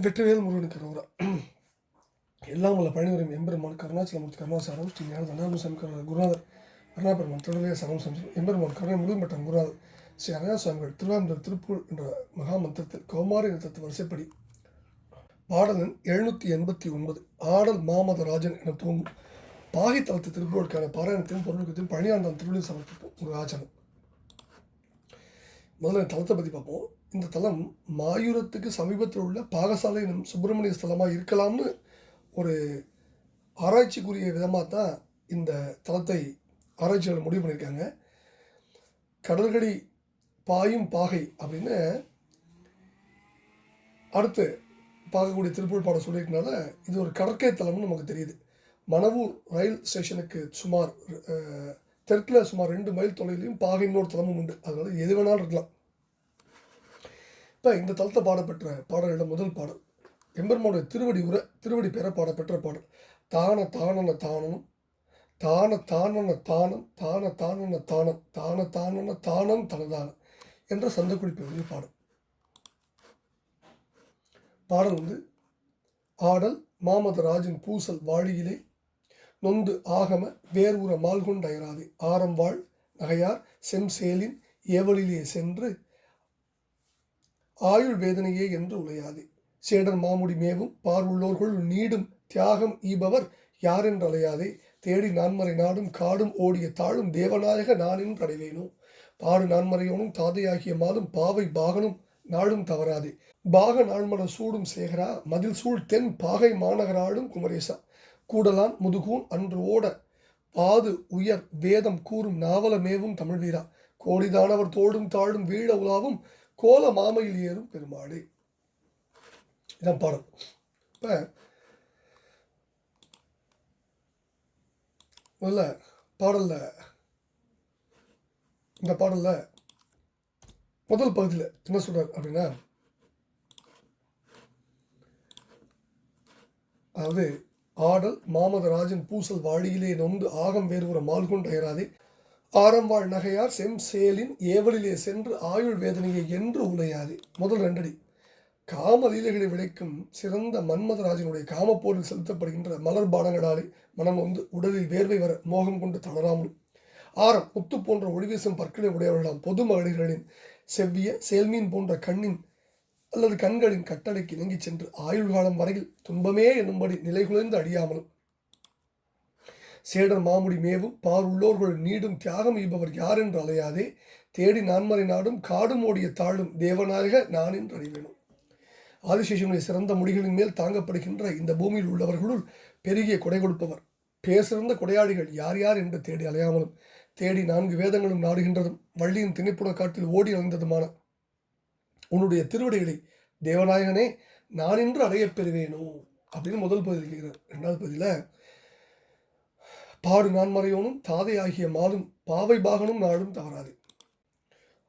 வெற்றிவேல் முருகனுக்கு ரோரா எல்லாம் உள்ள பழனிவரும் எம்பெருமான் கருணாச்சலமூர்த்தி கருணாசாரம் ஸ்ரீ ஞான தண்டாபுர சங்கர குருநாதர் அருணாபெருமான் தொடர்பே சரம் சம்சம் எம்பெருமான் கருணை முழுமட்டம் குருநாதர் ஸ்ரீ அரையா சுவாமிகள் திருவாரூர் திருப்பூர் என்ற மகாமந்திரத்தில் கௌமாரி நிறுத்தத்து வரிசைப்படி பாடலன் எழுநூற்றி எண்பத்தி ஒன்பது ஆடல் மாமதராஜன் என தூங்கும் பாகித்தலத்து திருப்பூருக்கான பாராயணத்தையும் பொருளுக்கத்தையும் பழனியாண்டான் திருவிழி சமர்ப்பிப்போம். ஒரு ஆச்சரம் முதல்ல தளத்தை பற்றி பார்ப்போம். இந்த தலம் மாயூரத்துக்கு சமீபத்தில் உள்ள பாகசாலை எனும் சுப்பிரமணிய ஸ்தலமாக இருக்கலாம்னு ஒரு ஆராய்ச்சிக்குரிய விதமாக தான் இந்த தலத்தை ஆராய்ச்சியாளர் முடிவு பண்ணியிருக்காங்க. கடல்கடி பாயும் பாகை அப்படின்னு அடுத்து பார்க்கக்கூடிய திருப்பூர் பாடம் சொல்லியிருக்கனால இது ஒரு கடற்கரை தலம்னு நமக்கு தெரியுது. மணவூர் ரயில் ஸ்டேஷனுக்கு சுமார் தெற்கில் சுமார் ரெண்டு மைல் தொலைவிலையும் பாகை இன்னொரு தலமும் உண்டு. அதனால் எது வேணாலும் இருக்கலாம். இப்போ இந்த தளத்தை பாடப்பெற்ற பாடல்கள முதல் பாடல். எம்பெருமானுடைய திருவடி உர திருவடி பெற பாடப்பெற்ற பாடல். தான தானன தானனும் தான தானன தானம் தான தானன தானம் தான தானன தானம் தனதானம் என்ற சந்த குறிப்பு பாடல். பாடல் வந்து ஆடல் மாமதராஜன் பூசல் வாழியிலே நொந்து ஆகம வேர் மால்கொண்டு அயராதே ஆரம் வாழ் நகையார் செம்சேலின் ஏவலிலே சென்று ஆயுள் வேதனையே என்று உலையாதே. சேடர் மாமுடி மேவும் பார்வுள்ளோர்கள் நீடும் தியாகம் ஈபவர் யாரென்று அலையாதே. தேடி நான்மறை நாடும் காடும் ஓடிய தாழும் தேவநாயக நானின் கடைவேனோ பாடு நான்மறையோனும் தாதையாகிய மாலும் பாவை பாகனும் நாடும் தவறாதே. பாக நாள்மட சூடும் சேகரா மதில் சூழ் தென் பாகை மாநகராடும் குமரேசா. கூடலான் முதுகூன் அன்று ஓட பாது உயர் வேதம் கூறும் நாவலமேவும் தமிழ் கோடிதானவர் தோடும் தாழும் வீழ உலாவும் கோல மாமையில் ஏறும் பெருமாளே. இதான் பாடல். இப்போ முதல்ல பாடலில் இந்த பாடலில் முதல் பகுதியில் என்ன சொல்கிறார் அப்படின்னா அதாவது ஆடல் மாமதராஜன் பூசல் வாழியிலே நொந்து ஆகம் வேறுபுற மால்கொண்டு அயராதே ஆரம்பாள் நகையார் செம்சேலின் ஏவலிலே சென்று ஆயுள் வேதனையை என்று உலையாது முதல் ரெண்டடி. காம லீலைகளை விளைக்கும் சிறந்த மன்மதராஜனுடைய காமப்போரில் செலுத்தப்படுகின்ற மலர் பானங்களாலே மனம் வந்து உடலில் வேர்வை வர மோகம் கொண்டு தளராமலும் ஆரம் முத்து போன்ற ஒளிவீசும் பற்களை உடையவர்களாம் பொது மகளிர்களின் செவ்விய செயல்மீன் போன்ற கண்ணின் அல்லது கண்களின் கட்டளைக்கு இணங்கிச் சென்று ஆயுள் காலம் வரையில் துன்பமே என்னும்படி நிலைகுலைந்து அழியாமலும் சேடர் மாமுடி மேவும் பார் உள்ளோர்கள் நீடும் தியாகம் ஈபவர் யார் என்று அலையாதே. தேடி நான்மறை நாடும் காடும் ஓடிய தாழும் தேவநாயக நான் என்று அறிவேணும் ஆதிசேஷனுடைய சிறந்த முடிகளின் மேல் தாங்கப்படுகின்ற இந்த பூமியில் உள்ளவர்களுள் பெருகிய கொடை கொடுப்பவர். பேசிறந்த கொடையாளிகள் யார் யார் என்று தேடி அலையாமலும் தேடி நான்கு வேதங்களும் நாடுகின்றதும் வள்ளியின் திணைப்புட காட்டில் ஓடி அலைந்ததுமான உன்னுடைய திருவடிகளை தேவநாயகனே நான் என்று அடையப் பெறுவேனோ? அப்படின்னு முதல் பகுதியில் இருக்கிறார் ரெண்டாவது பகுதியில் பாடு நான்மறையோனும் தாதை ஆகிய மாலும் பாவை பாகனும் நாளும் தவறாது.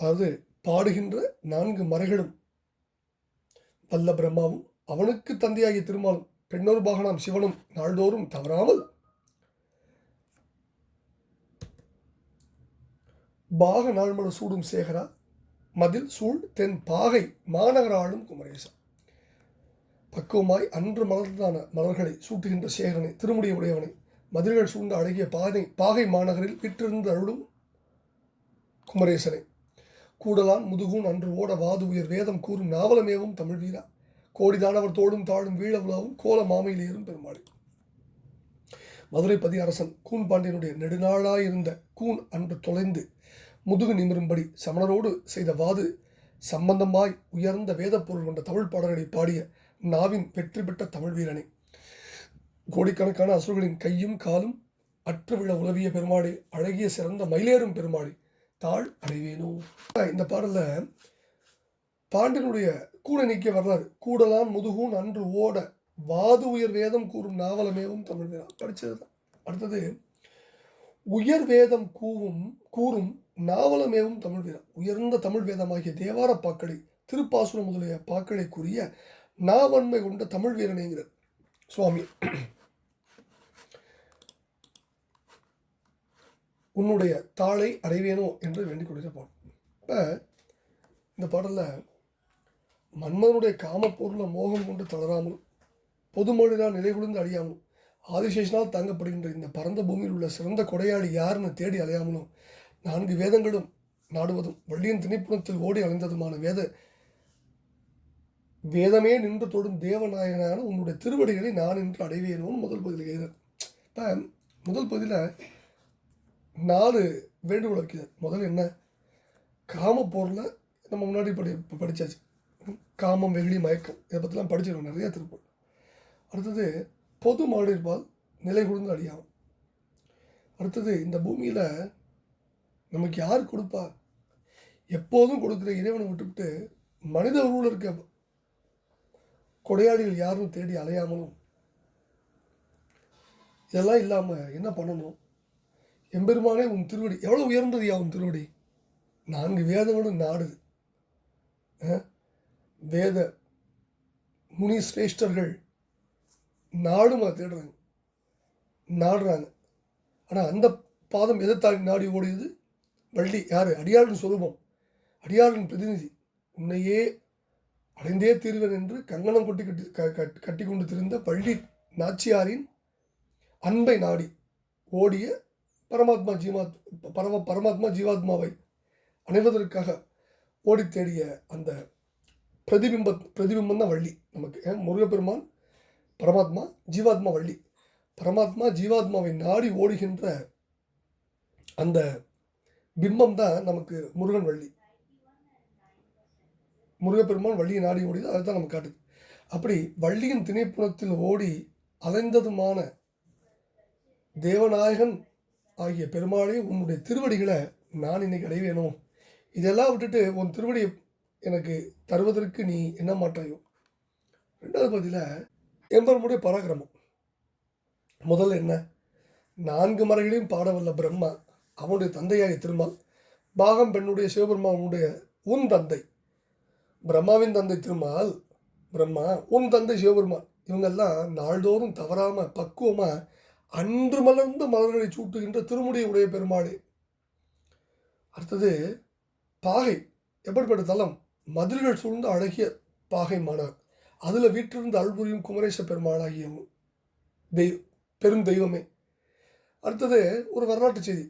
அதாவது பாடுகின்ற நான்கு மறைகளும் வல்ல பிரம்மாவும் அவனுக்கு தந்தையாகிய திருமாலும் பெண்ணொரு பாகனாம் சிவனும் நாள்தோறும் தவறாமல் பாக நாள்மல சூடும் சேகரா மதில் சூழ் தென் பாகை மாநகராளும் குமரேசா. பக்குவமாய் அன்று மலர்ந்தான மலர்களை சூட்டுகின்ற சேகரனை திருமுடிய உடையவனை மதில்கள் சூழ்ந்த அழகிய பாதை பாகை மாநகரில் விற்றிருந்து அருளும் குமரேசனை. கூடலான் முதுகூன் அன்று ஓட வாது உயர் வேதம் கூறும் நாவலமேவும் தமிழ் வீரா கோடிதானவர் தோடும் தாழும் வீழ உலாவும் கோல மாமையில் ஏறும் மதுரை பதி அரசன் கூன் பாண்டியனுடைய நெடுநாளாயிருந்த கூன் அன்று தொலைந்து முதுகு நிமிரும்படி சமணரோடு செய்த வாது சம்பந்தமாய் உயர்ந்த வேதப் பொருள் கொண்ட தமிழ் பாடல்களை பாடிய நாவின் வெற்றி பெற்ற தமிழ் வீரனை கோடிக்கணக்கான அசுரர்களின் கையும் காலும் அற்று விழ உலவிய பெருமாளே அழகிய சிறந்த மயிலேறும் பெருமாளே தாழ் அடைவேனோ. இந்த பாடல்ல பாண்டியனுடைய கூட நீக்கிய வரலாறு கூடலான் முதுகூன் அன்று ஓட வாது உயர் வேதம் கூறும் நாவலமேவும் தமிழ் படித்தது படிச்சதுதான். அடுத்தது உயர் வேதம் கூவும் கூறும் நாவலமேவும் தமிழ் வீரா உயர்ந்த தமிழ் வேதமாகிய தேவார பாக்களை திருப்பாசுரம் முதலிய பாக்களை கூறிய நாவன்மை கொண்ட தமிழ் வீரனேங்கிறார் சுவாமி உன்னுடைய தாளை அடைவேனோ என்று வேண்டிக் பாடம் இப்போ இந்த பாடலில் மன்மதனுடைய காமப்பொருளை மோகம் கொண்டு தளராமல் பொதுமொழினால் நிலைகுலிந்து அழியாமல் ஆதிசேஷனால் தாங்கப்படுகின்ற இந்த பரந்த பூமியில் உள்ள சிறந்த கொடையாளி யாருன்னு தேடி அலையாமலும் நான்கு வேதங்களும் நாடுவதும் வள்ளியின் திணைப்புணத்தில் ஓடி அலைந்ததுமான வேத வேதமே நின்று தொடும் தேவநாயகனான உன்னுடைய திருவடிகளை நான் என்று அடைவேணும்னு முதல் பகுதியில் எழுதுறார். இப்போ முதல் பகுதியில் நாலு வேண்டுகோள் வைக்கிறார் முதல்ல என்ன? காம பொருளை நம்ம முன்னாடி படி படித்தாச்சு படிச்சாச்சு. காமம் வெகுளி மயக்கம் இதை பற்றிலாம் படிச்சிருக்கோம் நிறைய திருப்பூர். அடுத்தது பொது மாடிருப்பால் நிலை குழுந்து அழியாமல் அடுத்தது இந்த பூமியில் நமக்கு யார் கொடுப்பா? எப்போதும் கொடுக்குற இறைவனை விட்டுவிட்டு மனித உருவில் இருக்க கொடையாளிகள் யாரும் தேடி அலையாமலும் இதெல்லாம் இல்லாமல் என்ன பண்ணணும்? எம்பெருமானே உன் திருவடி. எவ்வளோ உயர்ந்ததுயா உன் திருவடி? நான்கு வேதங்களும் நாடுது. வேத முனி சிரேஷ்டர்கள் நாடும் அதை தேடுறாங்க. நாடுறாங்க. ஆனால் அந்த பாதம் எதை தாண்டி நாடி ஓடியது? வள்ளி. யார்? அடியாளின் சொரூபம். அடியாளின் பிரதிநிதி. உன்னையே அடைந்தே தீர்வன் என்று கங்கணம் கொட்டி கட்டி க- கட்டி கொண்டு திரிந்த வள்ளி நாச்சியாரின் அன்பை நாடி ஓடிய பரமாத்மா ஜீவாத் பரம பரமாத்மா ஜீவாத்மாவை அணைவதற்காக ஓடி தேடிய அந்த பிரதிபிம்ப பிரதிபிம்பம் தான் வள்ளி நமக்கு. ஏன்? முருகப்பெருமான் பரமாத்மா ஜீவாத்மா வள்ளி. பரமாத்மா ஜீவாத்மாவை நாடி ஓடுகின்ற அந்த பிம்பம் தான் நமக்கு முருகன் வள்ளி. முருகப்பெருமான் வள்ளியை நாடி ஓடியது அதை தான் நமக்கு காட்டுது. அப்படி வள்ளியின் திணைப்புணத்தில் ஓடி அலைந்ததுமான தேவநாயகன் ஆகிய பெருமாளே உன்னுடைய திருவடிகளை நான் இன்னைக்கு அடைவேணும் இதெல்லாம் விட்டுட்டு உன் திருவடியை எனக்கு தருவதற்கு நீ என்ன மாற்றாயோ? ரெண்டாவது பதில எம்பெருமுடைய பராக்கிரமம். முதல்ல என்ன? நான்கு மறைகளையும் பாடவல்ல பிரம்மா அவனுடைய தந்தையாகிய திருமால் பாகம் பெண்ணுடைய சிவபெருமானுடைய உன் தந்தை. பிரம்மாவின் தந்தை திருமால் பிரம்மா உன் தந்தை சிவபெருமான். இவங்கெல்லாம் நாள்தோறும் தவறாமல் பக்குவமாக அன்று மலர்ந்த மலர்களை சூட்டுகின்ற திருமுடி உடைய பெருமாளே. அடுத்தது பாகை எப்படிப்பட்ட தலம்? மதில்கள் சூழ்ந்த அழகிய பாகை மாநகர் அதில் வீட்டிலிருந்து அல்புரியும் குமரேச பெருமாளாகிய தெய்வ பெரும் தெய்வமே. அடுத்தது ஒரு வரலாற்று செய்தி.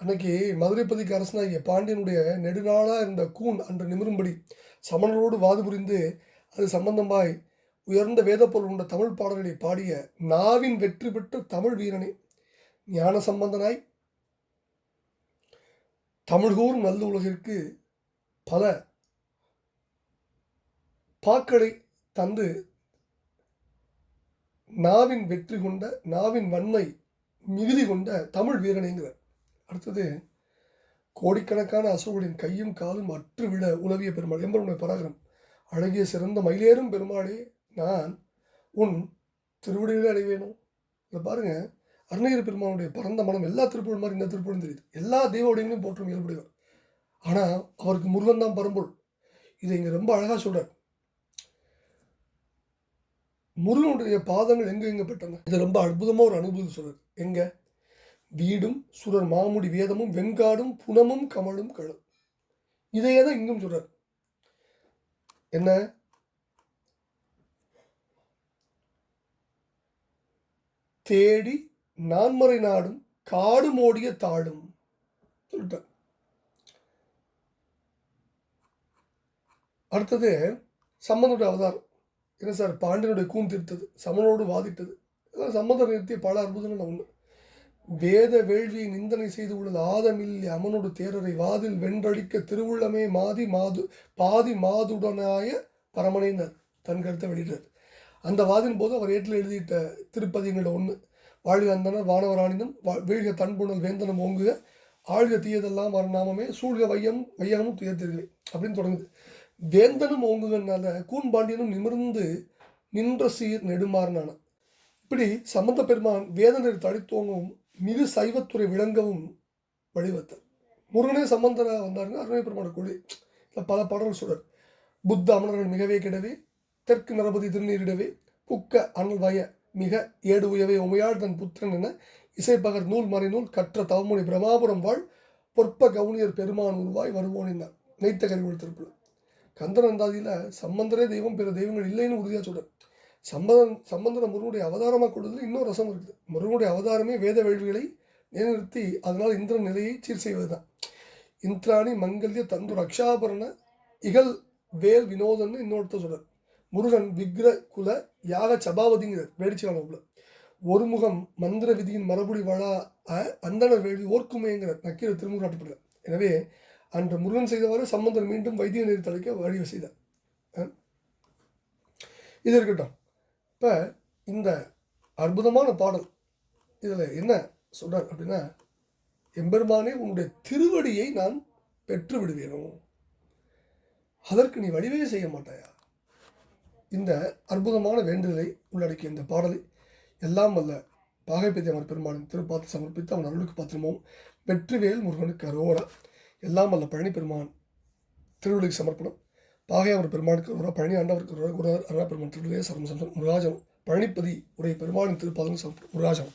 அன்னைக்கு மதுரைப்பதிக்கு அரசனாகிய பாண்டியனுடைய நெடுநாளாக இருந்த கூன் அன்று நிமிரும்படி சமணரோடு வாது புரிந்து அது சம்பந்தமாய் உயர்ந்த வேதப்பொருள் உண்ட தமிழ் பாடல்களை பாடிய நாவின் வெற்றி பெற்ற தமிழ் வீரனே ஞான சம்பந்தனாய். தமிழ்கூர் நல்ல உலகிற்கு பல பாக்களை தந்து நாவின் வெற்றி கொண்ட நாவின் வன்மை மிகுதி கொண்ட தமிழ் வீரனைங்கிறார் அடுத்தது கோடிக்கணக்கான அசுரர்களின் கையும் காலும் அற்று விட உலவிய பெருமாள் எம்பருடைய பராகரம் அழகிய சிறந்த மயிலேறும் பெருமாளே நான் உன் திருவடிகளே அடைவேணும் இதை பாருங்கள் அருணகிரி பெருமானுடைய பரந்த மனம் எல்லா திருப்பூர் மாதிரி இந்த திருப்பூரும் தெரியுது. எல்லா தெய்வடைகளையும் போற்றும் இயல்புடையவர் ஆனால் அவருக்கு முருகன் தான் பரம்பொருள். இதை இங்கே ரொம்ப அழகாக சொல்கிறார் முருகனுடைய பாதங்கள் எங்கே எங்கே பெற்றன? இது ரொம்ப அற்புதமாக ஒரு அனுபவம் சொல்கிறார் எங்கே? வீடும் சுரர் மாமுடி வேதமும் வெங்காடும் புனமும் கமலும் கழும். இதையே தான் இங்கும் சொல்கிறார் என்ன? தேடி நான்மறை நாடும் காடு மோடிய தாடும். சொல்லிட்டார். அடுத்தது சம்பந்தனுடைய அவதாரம். என்ன சார்? பாண்டியனுடைய கூன் தீர்த்தது சமனோடு வாதிட்டது. இதெல்லாம் சம்பந்தம் நிறுத்திய பல அற்புதங்கள் ஒன்று வேத வேள்வியை நிந்தனை செய்து உள்ளது ஆதமில்லி அமனோடு தேரரை வாதில் வென்றடிக்க திருவுள்ளமே மாதி மாது பாதி மாதுடனாய பரமனைந்தர் தன் கருத்தை வெளியிட்டார் அந்த வாதின் போது அவர் ஏற்றில் எழுதிட்ட எங்களோட ஒன்று வாழ்க அந்தனர் வானவராணினும் வா- வீழ்க தன்புணல் வேந்தனம் ஓங்குக. ஆழ்க தீயதெல்லாம் வரணாமமே சூழ்க வையம் வையகமும் துயர்த்திருங்களே அப்படின்னு தொடங்குது. வேந்தனும் ஓங்குகனால கூன் பாண்டியனும் நிமிர்ந்து நின்ற சீர் நெடுமாறனான. இப்படி சம்பந்த பெருமான் வேதனர் தழித்தோங்கவும் மிகு சைவத்துறை விளங்கவும் வழிவத்தார் முருகனே சம்பந்தராக வந்தாருங்க அருணை பெருமான கொள்ளி இல்லை பல பாடல்கள் சொல்றார். புத்த அமரர்கள் மிகவே கிடவே தெற்கு நரபதி திருநீரிடவே புக்க அனல் வய மிக ஏடு உயவே உமையாள் தன் புத்திரன் என இசைப்பகர் நூல் மறைநூல் கற்ற தவமுனி பிரமாபுரம் வாழ் பொற்ப கவுனியர் பெருமான் உருவாய் வருவோன் நெய்த்த கருவூர் திருப்புல கந்தர் அந்தாதியில் சம்பந்தரே தெய்வம் பிற தெய்வங்கள் இல்லைன்னு உறுதியாக சொல்கிறார் சம்பந்தன் சம்பந்தன முருகனுடைய அவதாரமாக கொடுத்தது இன்னொரு ரசம் இருக்குது. முருகனுடைய அவதாரமே வேத வேள்விகளை நிலைநிறுத்தி அதனால் இந்திரன் நிலையை சீர் செய்வது தான் இந்திராணி மங்கல்ய தந்து ரக்ஷாபரண இகல் வேல் வினோதன்னு இன்னொருத்தர் சொல்றார். முருகன் விக்ர குல யாக சபாவதிங்கிறார் வேடிச்சாளவுல ஒரு முகம் மந்திர விதியின் மரபுடி வழா அ- வேடி வேள்வி நக்கீர திருமுகாட்டப்படுறார் எனவே அன்று முருகன் செய்தவாறு சம்பந்தன் மீண்டும் வைத்திய நீர் தலைக்க வழி செய்தார் இது இருக்கட்டும். இப்போ இந்த அற்புதமான பாடல் இதில் என்ன சொல்கிறார் அப்படின்னா எம்பெருமானே உன்னுடைய திருவடியை நான் பெற்று விடுவேனும் அதற்கு நீ வழிவே செய்ய மாட்டாயா? இந்த அற்புதமான வேண்டுதலை உள்ளடக்கிய இந்த பாடலை எல்லாம் வல்ல பாகைப்பதியமர் பெருமானின் திருப்பாத்து சமர்ப்பித்து அவன் அருளுக்கு பாத்திரமும் வெற்றிவேல் முருகனுக்கு அரோரா எல்லாம் வல்ல பழனி பெருமான் திருவிழுக்கு சமர்ப்பணம். அவர் பெருமானுக்கு அரோரா பழனி ஆண்டவருக்கு அரோரா குருவார் அருணா பெருமான் திருவிழே சரம் முருகாஜனம். பழனிப்பதி உடைய பெருமானின் திருப்பாதம் சமர்ப்பணம் முருகாஜனம்.